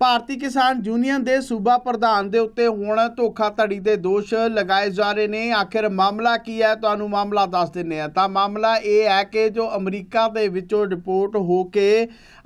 ਭਾਰਤੀ ਕਿਸਾਨ ਯੂਨੀਅਨ ਦੇ ਸੂਬਾ ਪ੍ਰਧਾਨ ਦੇ ਉੱਤੇ ਹੁਣ ਧੋਖਾਧੜੀ ਦੇ ਦੋਸ਼ ਲਗਾਏ ਜਾ ਰਹੇ ਨੇ। ਆਖਿਰ ਮਾਮਲਾ ਕੀ ਹੈ? ਤੁਹਾਨੂੰ ਮਾਮਲਾ ਦੱਸ ਦਿੰਨੇ ਆ ਤਾਂ ਮਾਮਲਾ ਇਹ ਹੈ ਕਿ ਜੋ ਅਮਰੀਕਾ ਦੇ ਵਿੱਚੋਂ ਰਿਪੋਰਟ ਹੋ ਕੇ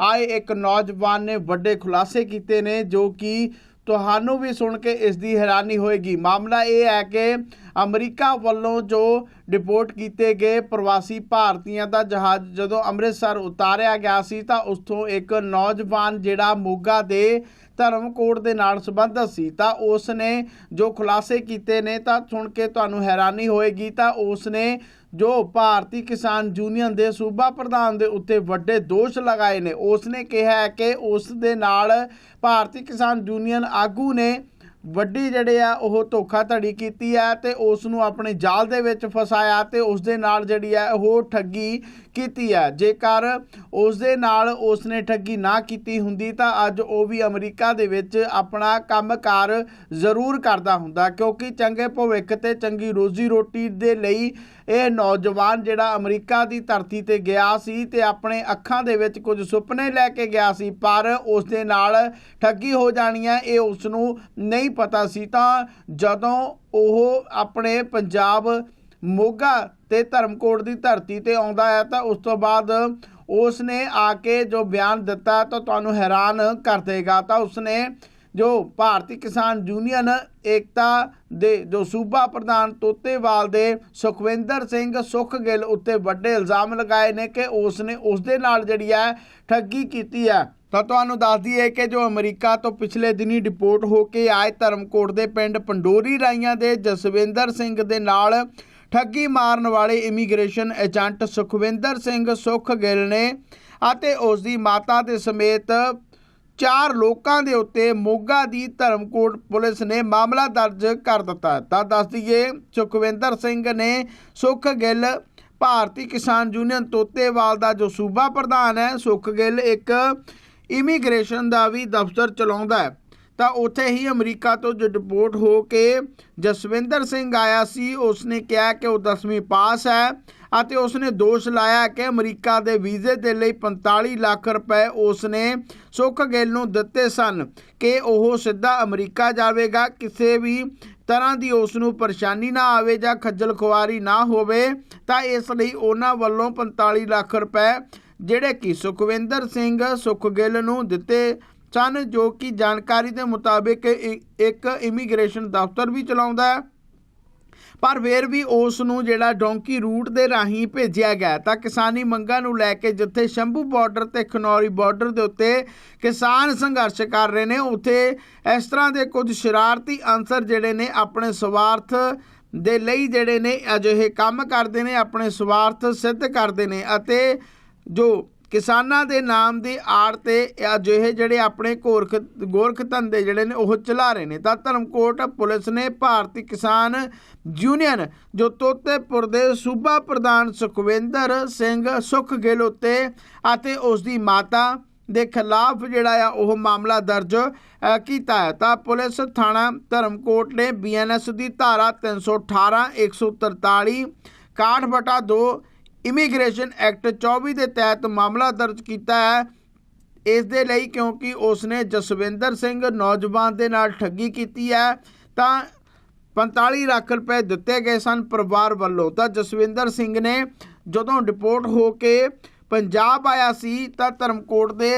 ਆਏ ਇੱਕ ਨੌਜਵਾਨ ਨੇ ਵੱਡੇ ਖੁਲਾਸੇ ਕੀਤੇ ਨੇ, ਜੋ ਕਿ ਤੁਹਾਨੂੰ ਵੀ ਸੁਣ ਕੇ ਇਸ ਦੀ ਹੈਰਾਨੀ ਹੋਏਗੀ। ਮਾਮਲਾ ਇਹ ਹੈ ਕਿ ਅਮਰੀਕਾ ਵੱਲੋਂ ਜੋ ਡਿਪੋਰਟ ਕੀਤੇ ਗਏ ਪ੍ਰਵਾਸੀ ਭਾਰਤੀਆਂ ਦਾ ਜਹਾਜ਼ ਜਦੋਂ ਅੰਮ੍ਰਿਤਸਰ ਉਤਾਰਿਆ ਗਿਆ ਸੀ ਤਾਂ ਉਸ ਤੋਂ ਇੱਕ ਨੌਜਵਾਨ ਜਿਹੜਾ ਮੋਗਾ ਦੇ ਧਰਮਕੋਟ ਦੇ ਨਾਲ ਸੰਬੰਧਿਤ ਸੀ, ਤਾਂ ਉਸ ਨੇ ਜੋ ਖੁਲਾਸੇ ਕੀਤੇ ਨੇ, ਤਾਂ ਸੁਣ ਕੇ ਤੁਹਾਨੂੰ ਹੈਰਾਨੀ ਹੋਏਗੀ, ਤਾਂ ਉਸ ਨੇ ਜੋ ਭਾਰਤੀ ਕਿਸਾਨ ਯੂਨੀਅਨ ਦੇ ਸੂਬਾ ਪ੍ਰਧਾਨ ਦੇ ਉੱਤੇ ਵੱਡੇ ਦੋਸ਼ ਲਗਾਏ ਨੇ ਉਸ ਨੇ ਕਿਹਾ ਹੈ ਕਿ ਉਸ ਦੇ ਨਾਲ ਭਾਰਤੀ ਕਿਸਾਨ ਯੂਨੀਅਨ ਆਗੂ ਨੇ ਵੱਡੀ ਜਿਹੜੇ ਆ, ਉਹ ਧੋਖਾਧੜੀ ਕੀਤੀ ਹੈ ਤੇ ਉਸ ਨੂੰ ਆਪਣੇ ਜਾਲ ਦੇ ਵਿੱਚ ਫਸਾਇਆ ਤੇ ਉਸ ਦੇ ਨਾਲ ਜਿਹੜੀ ਹੈ ਉਹ ਠੱਗੀ ਕੀਤੀ ਹੈ ਜੇਕਰ ਉਸ ਦੇ ਨਾਲ ਉਸ ਨੇ ਠੱਗੀ ਨਾ ਕੀਤੀ ਹੁੰਦੀ ਤਾਂ ਅੱਜ ਉਹ ਵੀ ਅਮਰੀਕਾ ਦੇ ਵਿੱਚ ਆਪਣਾ ਕੰਮਕਾਰ ਜ਼ਰੂਰ ਕਰਦਾ ਹੁੰਦਾ, ਕਿਉਂਕਿ ਚੰਗੇ ਭਵਿੱਖ ਤੇ ਚੰਗੀ ਰੋਜ਼ੀ ਰੋਟੀ ਦੇ ਲਈ ਇਹ ਨੌਜਵਾਨ ਜਿਹੜਾ ਅਮਰੀਕਾ ਦੀ ਧਰਤੀ ਤੇ ਗਿਆ ਸੀ ਤੇ ਆਪਣੇ ਅੱਖਾਂ ਦੇ ਵਿੱਚ ਕੁਝ ਸੁਪਨੇ ਲੈ ਕੇ ਗਿਆ ਸੀ, ਪਰ ਉਸ ਦੇ ਨਾਲ ਠੱਗੀ ਹੋ ਜਾਣੀ ਹੈ, ਇਹ ਉਸ ਨੂੰ ਨਹੀਂ ਪਤਾ ਸੀ। ਤਾਂ ਜਦੋਂ ਉਹ ਆਪਣੇ ਪੰਜਾਬ ਮੋਗਾ ਤੇ ਧਰਮਕੋਟ ਦੀ ਧਰਤੀ ਤੇ ਆਉਂਦਾ ਹੈ, ਤਾਂ ਉਸ ਤੋਂ ਬਾਅਦ ਉਸ ਨੇ ਆ ਕੇ ਜੋ ਬਿਆਨ ਦਿੱਤਾ, ਤਾਂ ਤੁਹਾਨੂੰ ਹੈਰਾਨ ਕਰ ਦੇਗਾ। ਤਾਂ ਉਸਨੇ ਜੋ ਭਾਰਤੀ ਕਿਸਾਨ ਯੂਨੀਅਨ ਏਕਤਾ ਦੇ, ਜੋ ਸੂਬਾ ਪ੍ਰਧਾਨ ਤੋਤੇਵਾਲ ਦੇ ਸੁਖਵਿੰਦਰ ਸਿੰਘ ਸੁਖਗਿੱਲ ਉੱਤੇ ਵੱਡੇ ਇਲਜ਼ਾਮ ਲਗਾਏ ਨੇ ਕਿ ਉਸ ਨੇ ਉਸ ਦੇ ਨਾਲ ਜਿਹੜੀ ਹੈ ਠੱਗੀ ਕੀਤੀ ਹੈ। ਤਾਂ ਤੁਹਾਨੂੰ ਦੱਸ ਦਈਏ ਕਿ ਜੋ ਅਮਰੀਕਾ ਤੋਂ ਪਿਛਲੇ ਦਿਨੀ ਡਿਪੋਰਟ ਹੋ ਕੇ ਆਏ ਧਰਮਕੋਟ ਦੇ ਪਿੰਡ ਪੰਡੋਰੀ ਰਾਈਆਂ ਦੇ ਜਸਵਿੰਦਰ ਸਿੰਘ ਦੇ ਨਾਲ ਠੱਗੀ ਮਾਰਨ ਵਾਲੇ ਇਮੀਗ੍ਰੇਸ਼ਨ ਏਜੰਟ ਸੁਖਵਿੰਦਰ ਸਿੰਘ ਸੁਖਗਿੱਲ ਨੇ ਅਤੇ ਉਸ ਦੀ ਮਾਤਾ ਦੇ ਸਮੇਤ ਚਾਰ ਲੋਕਾਂ ਦੇ ਉੱਤੇ ਮੋਗਾ ਦੀ ਧਰਮਕੋਟ ਪੁਲਿਸ ਨੇ ਮਾਮਲਾ ਦਰਜ ਕਰ ਦਿੱਤਾ ਤਾਂ ਦੱਸ ਦਈਏ, ਸੁਖਵਿੰਦਰ ਸਿੰਘ ਨੇ ਸੁਖਗਿੱਲ ਭਾਰਤੀ ਕਿਸਾਨ ਯੂਨੀਅਨ ਤੋਤੇਵਾਲ ਦਾ ਜੋ ਸੂਬਾ ਪ੍ਰਧਾਨ ਹੈ ਸੁਖਗਿੱਲ ਇੱਕ ਇਮੀਗ੍ਰੇਸ਼ਨ ਦਾ ਵੀ ਦਫ਼ਤਰ ਚਲਾਉਂਦਾ ਹੈ। ਤਾਂ ਉੱਥੇ ਹੀ ਅਮਰੀਕਾ ਤੋਂ ਜੋ ਡਿਪੋਰਟ ਹੋ ਕੇ ਜਸਵਿੰਦਰ ਸਿੰਘ ਆਇਆ ਸੀ, ਉਸਨੇ ਕਿਹਾ ਕਿ ਉਹ 10ਵੀਂ ਪਾਸ ਹੈ। ਅਤੇ ਉਸਨੇ ਦੋਸ਼ ਲਾਇਆ ਕਿ ਅਮਰੀਕਾ ਦੇ ਵੀਜ਼ੇ ਦੇ ਲਈ 45 ਲੱਖ ਰੁਪਏ ਉਸਨੇ ਸੁਖਗਿੱਲ ਨੂੰ ਦਿੱਤੇ ਸਨ ਕਿ ਉਹ ਸਿੱਧਾ ਅਮਰੀਕਾ ਜਾਵੇਗਾ, ਕਿਸੇ ਵੀ ਤਰ੍ਹਾਂ ਦੀ ਉਸ ਨੂੰ ਪਰੇਸ਼ਾਨੀ ਨਾ ਆਵੇ ਜਾਂ ਖੱਜਲ ਖੁਆਰੀ ਨਾ ਹੋਵੇ, ਤਾਂ ਇਸ ਲਈ ਉਹਨਾਂ ਵੱਲੋਂ 45 ਲੱਖ ਰੁਪਏ ਜਿਹੜੇ ਕਿ ਸੁਖਵਿੰਦਰ ਸਿੰਘ ਸੁਖਗਿੱਲ ਨੂੰ ਦਿੱਤੇ ਸਨ, ਜੋ ਕਿ ਜਾਣਕਾਰੀ ਦੇ ਮੁਤਾਬਿਕ ਇੱਕ ਇਮੀਗ੍ਰੇਸ਼ਨ ਦਫ਼ਤਰ ਵੀ ਚਲਾਉਂਦਾ ਹੈ। ਪਰ ਫਿਰ ਵੀ ਉਸ ਨੂੰ ਜਿਹੜਾ ਡੋਂਕੀ ਰੂਟ ਦੇ ਰਾਹੀਂ ਭੇਜਿਆ ਗਿਆ ਤਾਂ ਕਿਸਾਨੀ ਮੰਗਾਂ ਨੂੰ ਲੈ ਕੇ ਜਿੱਥੇ ਸ਼ੰਭੂ ਬਾਰਡਰ ਤੇ ਖਨੌਰੀ ਬਾਰਡਰ ਦੇ ਉੱਤੇ ਕਿਸਾਨ ਸੰਘਰਸ਼ ਕਰ ਰਹੇ ਨੇ, ਉੱਥੇ ਇਸ ਤਰ੍ਹਾਂ ਦੇ ਕੁਝ ਸ਼ਰਾਰਤੀ ਅੰਸਰ ਜਿਹੜੇ ਨੇ ਆਪਣੇ ਸਵਾਰਥ ਦੇ ਲਈ ਜਿਹੜੇ ਨੇ ਅਜਿਹੇ ਕੰਮ ਕਰਦੇ ਨੇ, ਆਪਣੇ ਸਵਾਰਥ ਸਿੱਧ ਕਰਦੇ ਨੇ ਅਤੇ ਜੋ ਕਿਸਾਨਾਂ ਦੇ ਨਾਮ ਦੀ ਆੜ ਤੇ ਅਜਿਹੇ ਜਿਹੜੇ ਆਪਣੇ ਗੋਰਖ ਗੋਰਖ ਧੰਦੇ ਜਿਹੜੇ ਨੇ, ਉਹ ਚਲਾ ਰਹੇ ਨੇ। ਤਾਂ ਧਰਮਕੋਟ ਪੁਲਿਸ ਨੇ ਭਾਰਤੀ ਕਿਸਾਨ ਯੂਨੀਅਨ, ਜੋ ਤੋਤੇਪੁਰ ਦੇ ਸੂਬਾ ਪ੍ਰਧਾਨ ਸੁਖਵਿੰਦਰ ਸਿੰਘ ਸੁਖਗਿੱਲ ਉੱਤੇ ਅਤੇ ਉਸ ਦੀ ਮਾਤਾ ਦੇ ਖਿਲਾਫ ਜਿਹੜਾ ਆ, ਉਹ ਮਾਮਲਾ ਦਰਜ ਕੀਤਾ ਹੈ। ਤਾਂ ਪੁਲਿਸ ਥਾਣਾ ਧਰਮਕੋਟ ਨੇ ਬੀਐਨਐਸ ਦੀ ਧਾਰਾ 318 143 61 ਬਟਾ 2 ਇਮੀਗ੍ਰੇਸ਼ਨ ਐਕਟ 24 ਦੇ ਤਹਿਤ ਮਾਮਲਾ ਦਰਜ ਕੀਤਾ ਹੈ। ਇਸ ਦੇ ਲਈ ਕਿਉਂਕਿ ਉਸ ਨੇ ਜਸਵਿੰਦਰ ਸਿੰਘ ਨੌਜਵਾਨ ਦੇ ਨਾਲ ਠੱਗੀ ਕੀਤੀ ਹੈ, ਤਾਂ 45 ਲੱਖ ਰੁਪਏ ਦਿੱਤੇ ਗਏ ਸਨ ਪਰਿਵਾਰ ਵੱਲੋਂ। ਤਾਂ ਜਸਵਿੰਦਰ ਸਿੰਘ ਨੇ ਜਦੋਂ ਡਿਪੋਰਟ ਹੋ ਕੇ ਪੰਜਾਬ ਆਇਆ ਸੀ, ਤਾਂ ਧਰਮਕੋਟ ਦੇ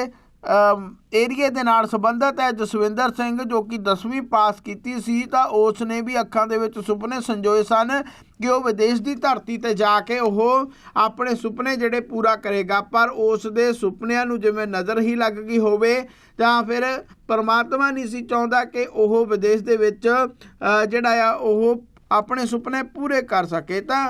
ਏਰੀਏ ਦੇ ਨਾਲ ਸੰਬੰਧਿਤ ਹੈ। ਜਸਵਿੰਦਰ ਸਿੰਘ ਜੋ ਕਿ 10ਵੀਂ ਪਾਸ ਕੀਤੀ ਸੀ, ਤਾਂ ਉਸ ਨੇ ਵੀ ਅੱਖਾਂ ਦੇ ਵਿੱਚ ਸੁਪਨੇ ਸੰਜੋਏ ਸਨ ਕਿ ਉਹ ਵਿਦੇਸ਼ ਦੀ ਧਰਤੀ ਤੇ ਜਾ ਕੇ ਉਹ ਆਪਣੇ ਸੁਪਨੇ ਜਿਹੜੇ ਪੂਰਾ ਕਰੇਗਾ। ਪਰ ਉਸ ਦੇ ਸੁਪਨਿਆਂ ਨੂੰ ਜਿਵੇਂ ਨਜ਼ਰ ਹੀ ਲੱਗ ਗਈ ਹੋਵੇ, ਤਾਂ ਫਿਰ ਪਰਮਾਤਮਾ ਨਹੀਂ ਸੀ ਚਾਹੁੰਦਾ ਕਿ ਉਹ ਵਿਦੇਸ਼ ਦੇ ਵਿੱਚ ਜਿਹੜਾ ਆ, ਉਹ ਆਪਣੇ ਸੁਪਨੇ ਪੂਰੇ ਕਰ ਸਕੇ। ਤਾਂ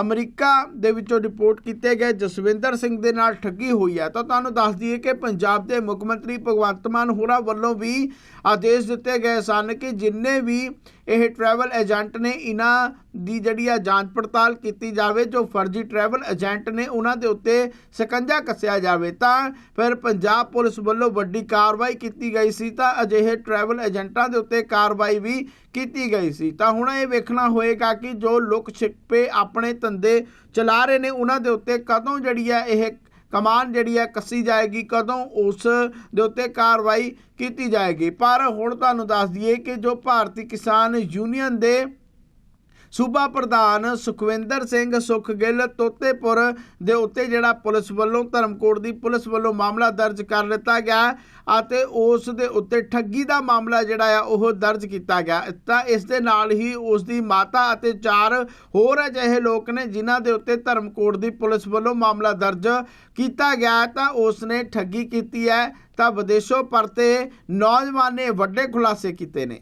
ਅਮਰੀਕਾ ਦੇ ਵਿੱਚੋਂ ਰਿਪੋਰਟ ਕੀਤੇ ਗਏ ਜਸਵਿੰਦਰ ਸਿੰਘ ਦੇ ਨਾਲ ਠੱਗੀ ਹੋਈ ਹੈ। ਤਾਂ ਤੁਹਾਨੂੰ ਦੱਸ ਦਈਏ ਕਿ ਪੰਜਾਬ ਦੇ ਮੁੱਖ ਮੰਤਰੀ ਭਗਵੰਤ ਮਾਨ ਹੋਰਾਂ ਵੱਲੋਂ ਵੀ ਆਦੇਸ਼ ਦਿੱਤੇ ਗਏ ਸਨ ਕਿ ਜਿੰਨੇ ਵੀ ਇਹ ਟਰੈਵਲ ਏਜੰਟ ਨੇ ਇਹਨਾਂ ਦੀ ਜਿਹੜੀ ਆ ਜਾਂਚ ਪੜਤਾਲ ਕੀਤੀ ਜਾਵੇ, ਜੋ ਫਰਜ਼ੀ ਟਰੈਵਲ ਏਜੰਟ ਨੇ ਉਹਨਾਂ ਦੇ ਉੱਤੇ ਸਕੰਜਾ ਕੱਸਿਆ ਜਾਵੇ, ਤਾਂ ਫਿਰ ਪੰਜਾਬ ਪੁਲਿਸ ਵੱਲੋਂ ਵੱਡੀ ਕਾਰਵਾਈ ਕੀਤੀ ਗਈ ਸੀ, ਤਾਂ ਅਜਿਹੇ ਟਰੈਵਲ ਏਜੰਟਾਂ ਦੇ ਉੱਤੇ ਕਾਰਵਾਈ ਵੀ ਕੀਤੀ ਗਈ ਸੀ। ਤਾਂ ਹੁਣ ਇਹ ਵੇਖਣਾ ਹੋਏਗਾ ਕਿ ਜੋ ਲੋਕ ਛਿਪੇ ਆਪਣੇ ਧੰਦੇ ਚਲਾ ਰਹੇ ਨੇ, ਉਹਨਾਂ ਦੇ ਉੱਤੇ ਕਦੋਂ ਜਿਹੜੀ ਆ ਇਹ ਕਮਾਨ ਜਿਹੜੀ ਹੈ ਕੱਸੀ ਜਾਏਗੀ, ਕਦੋਂ ਉਸ ਦੇ ਉੱਤੇ ਕਾਰਵਾਈ ਕੀਤੀ ਜਾਏਗੀ। ਪਰ ਹੁਣ ਤੁਹਾਨੂੰ ਦੱਸ ਦਈਏ ਕਿ ਜੋ ਭਾਰਤੀ ਕਿਸਾਨ ਯੂਨੀਅਨ ਦੇ ਸੂਬਾ ਪ੍ਰਧਾਨ ਸੁਖਵਿੰਦਰ ਸਿੰਘ ਸੁਖਗਿੱਲ ਤੋਤੇਪੁਰ ਦੇ ਉੱਤੇ ਜਿਹੜਾ ਪੁਲਿਸ ਵੱਲੋਂ ਧਰਮਕੋਟ ਦੀ ਪੁਲਿਸ ਵੱਲੋਂ ਮਾਮਲਾ ਦਰਜ ਕਰ ਲਿੱਤਾ ਗਿਆ ਅਤੇ ਉਸ ਦੇ ਉੱਤੇ ਠੱਗੀ ਦਾ ਮਾਮਲਾ ਜਿਹੜਾ ਆ ਉਹ ਦਰਜ ਕੀਤਾ ਗਿਆ। ਤਾਂ ਇਸ ਦੇ ਨਾਲ ਹੀ ਉਸ ਦੀ ਮਾਤਾ ਅਤੇ ਚਾਰ ਹੋਰ ਅਜਿਹੇ ਲੋਕ ਨੇ ਜਿਨ੍ਹਾਂ ਦੇ ਉੱਤੇ ਧਰਮਕੋਟ ਦੀ ਪੁਲਿਸ ਵੱਲੋਂ ਮਾਮਲਾ ਦਰਜ ਕੀਤਾ ਗਿਆ। ਤਾਂ ਉਸ ਨੇ ਠੱਗੀ ਕੀਤੀ ਹੈ। ਤਾਂ ਵਿਦੇਸ਼ੋਂ ਪਰਤੇ ਨੌਜਵਾਨ ਨੇ ਵੱਡੇ ਖੁਲਾਸੇ ਕੀਤੇ ਨੇ।